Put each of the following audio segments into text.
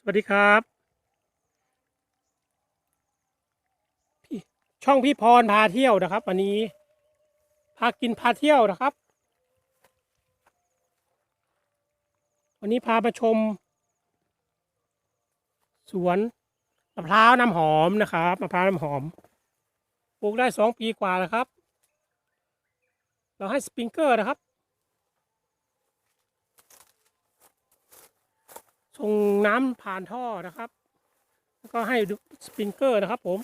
สวัสดีครับพี่ช่องพี่พรพาเที่ยวนะครับ วันนี้ พากินพาเที่ยวนะครับ วันนี้พามาชม สวนมะพร้าวน้ำหอมนะครับมะพร้าวน้ำหอมปลูกได้สองปีกว่าแล้วครับ เราให้สปริงเกอร์นะครับ ส่งน้ำผ่านท่อนะครับ แล้วก็ให้สปริงเกอร์นะครับผม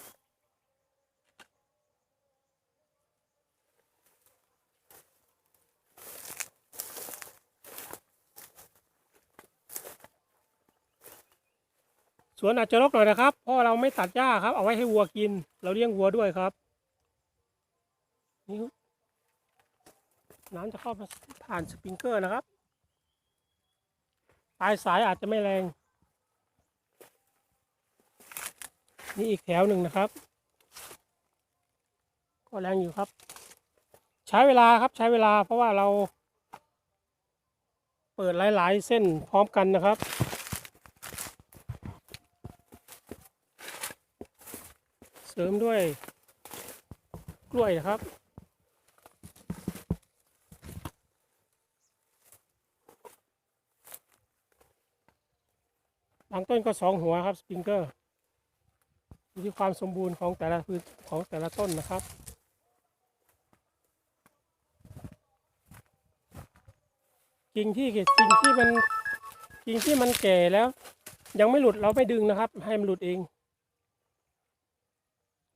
สวนอาจจะรกหน่อยนะครับ เพราะเราไม่ตัดหญ้าครับ เอาไว้ให้วัวกิน เราเลี้ยงวัวด้วยครับนี่น้ำจะเข้าผ่านสปริงเกอร์นะครับ ลายสายอาจจะไม่แรง นี่อีกแถวหนึ่งนะครับ ก็แรงอยู่ครับ ใช้เวลาครับใช้เวลาเพราะว่าเรา เปิดหลาย ๆ เส้นพร้อมกันนะครับเสริมด้วยกล้วยนะครับางต้นก็สองหัวครับสปริงเกอร์อยู่ที่ความสมบูรณ์ของแต่ละพื้นของแต่ละต้นนะครับกิ่งที่กิ่งที่มันกิ่งที่มันแก่แล้ว ยังไม่หลุดเราไม่ดึงนะครับ ให้มันหลุดเอง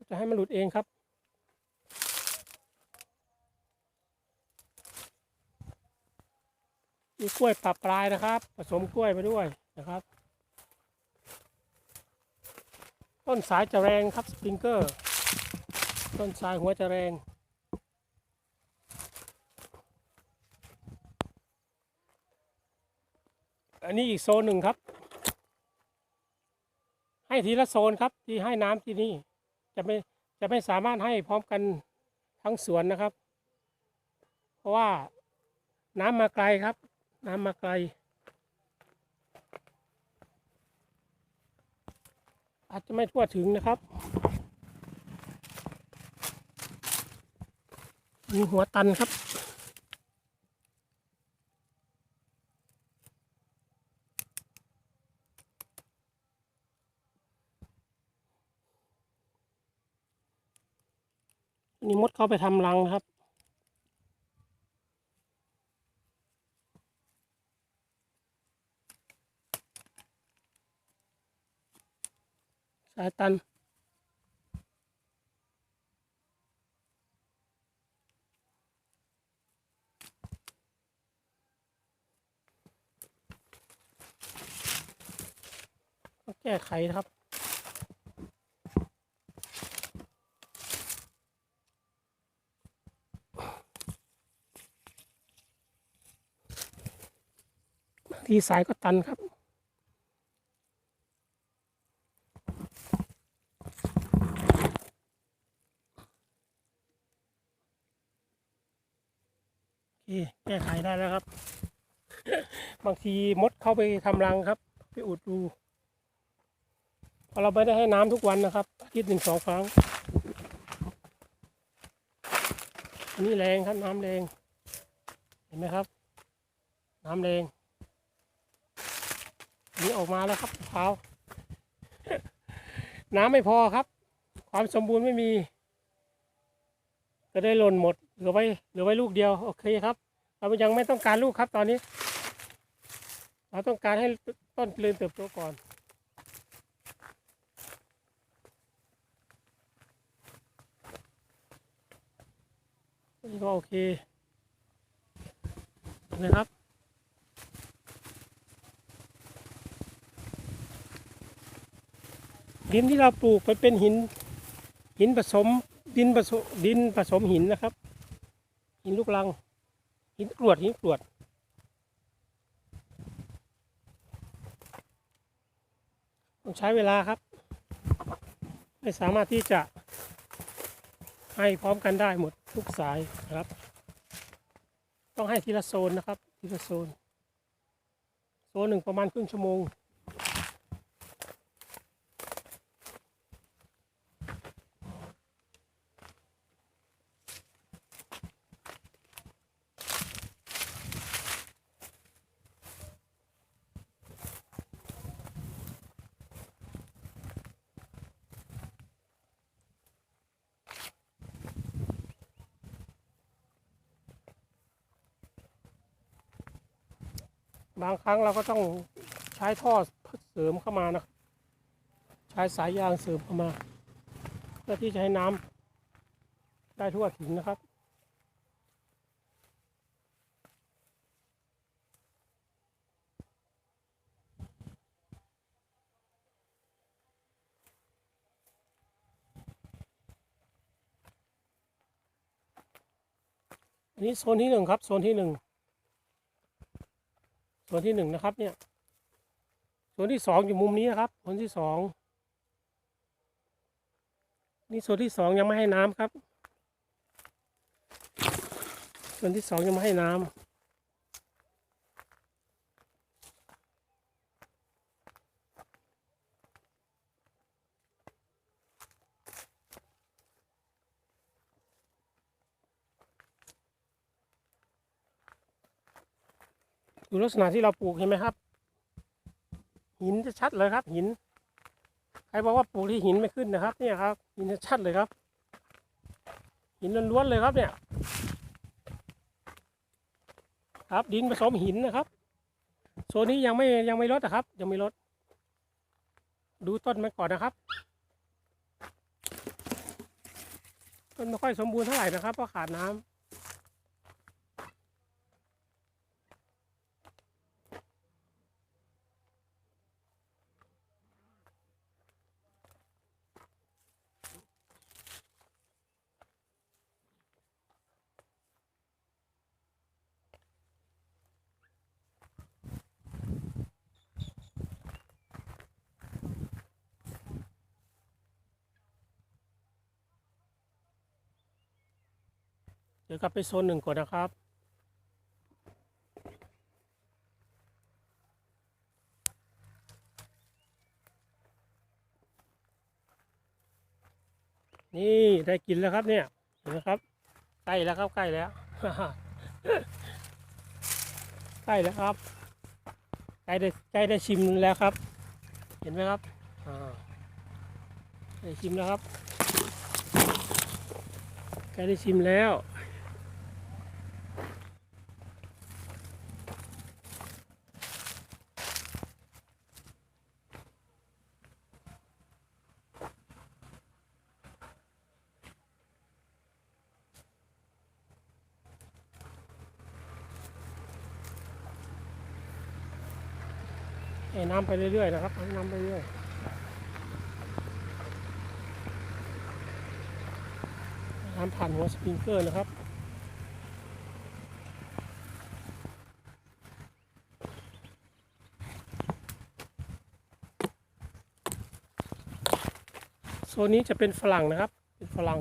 จะให้มันหลุดเองครับ มีกล้วยปรับปลายนะครับ ผสมกล้วยไปด้วยนะครับ ต้นสายจะแรงครับสปริงเกอร์ ต้นสายหัวจะแรงอันนี้อีกโซนหนึ่งครับ ให้ทีละโซนครับ ที่ให้น้ำที่นี่ จะไม่จะไม่สามารถให้พร้อมกันทั้งสวนนะครับ เพราะว่าน้ำมาไกลครับ น้ำมาไกล อาจจะไม่ทั่วถึงนะครับมีหัวตันครับนี่มดเข้าไปทำรังครับายตันต้องแก้ไขครับบางทีสายก็ตันครับ โอเคแก้ ได้แล้วครับ บางทีมดเข้าไปทำรังครับ ไปอุดรูเพราะเราไม่ได้ให้น้ำทุกวันนะครับอาทิตย์หนึ่งสองครั้ง อันนี้แรงครับน้ำแรง เห็นไหมครับ น้ำแรงนนี้ออกมาแล้วครับมะพร้าน้ำไม่พอครับ ความสมบูรณ์ไม่มี ก็ได้หล่นหมด เหลือไว้เหลือไว้ลูกเดียว โอเคครับ เรายังไม่ต้องการลูกครับตอนนี้ เราต้องการให้ต้นเจริญเติบโตก่อนนี่ก็โอเคนะครับดินที่เราปลูกมันเป็นหิน หินผสมดินผสมดินผสมหินนะครับ หินลูกรัง หินกรวดหินกรวดต้องใช้เวลาครับ ไม่สามารถที่จะให้พร้อมกันได้หมดทุกสายนะครับ ต้องให้ทีละโซนนะครับทีละโซน โซนหนึ่งประมาณครึ่งชั่วโมง บางครั้งเราก็ต้องใช้ท่อเสริมเข้ามานะใช้สายยางเสริมเข้ามา เพื่อที่จะให้น้ำได้ทั่วถึงนะครับอันนี้โซนที่หนึ่งครับ โซนที่หนึ่ง โซนที่หนึ่งนะครับ เนี่ยโซนที่สองอยู่มุมนี้นะครับโซนที่สองนี่โซนที่สองยังไม่ให้น้ำครับโซนที่สองยังไม่ให้น้ำ ดูลักษณะที่เราปลูกเห็นไหมครับ หินจะชัดเลยครับ หินใครบอกว่าปลูกที่หินไม่ขึ้นนะครับ เนี่ยครับ หินจะชัดเลยครับ หินล้วนๆเลยครับเนี่ย ครับดินผสมหินนะครับโซนนี้ยังไม่ยังไม่ลดนะครับ ยังไม่ลด ดูต้นมันก่อนนะครับต้นไม่ค่อยสมบูรณ์เท่าไหร่นะครับเพราะขาดน้ำ เดี๋ยวกลับไปโซนหนึ่งก่อนนะครับ นี่ได้กินแล้วครับเนี่ย เห็นไหมครับ ใกล้แล้วครับใกล้แล้วใกล้แล้วครับใกล้ได้ใกล้ได้ชิมแล้วครับ เห็นไหมครับอ่าได้ชิมแล้วครับใกล้ได้ชิมแล้ว ให้น้ำไปเรื่อยๆนะครับให้น้ำไปเรื่อยน้ำผ่านหัวสปริงเกอร์นะครับโซนนี้จะเป็นฝรั่งนะครับ เป็นฝรั่ง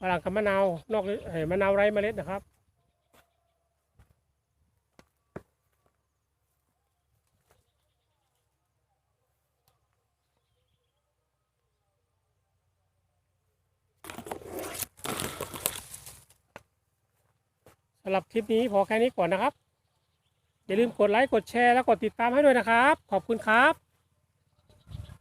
ฝรั่งกับมะนาวนอกเอ่อมะนาวไร้เมล็ดนะครับ สำหรับคลิปนี้พอแค่นี้ก่อนนะครับ อย่าลืมกดไลค์กดแชร์และกดติดตามให้ด้วยนะครับ ขอบคุณครับ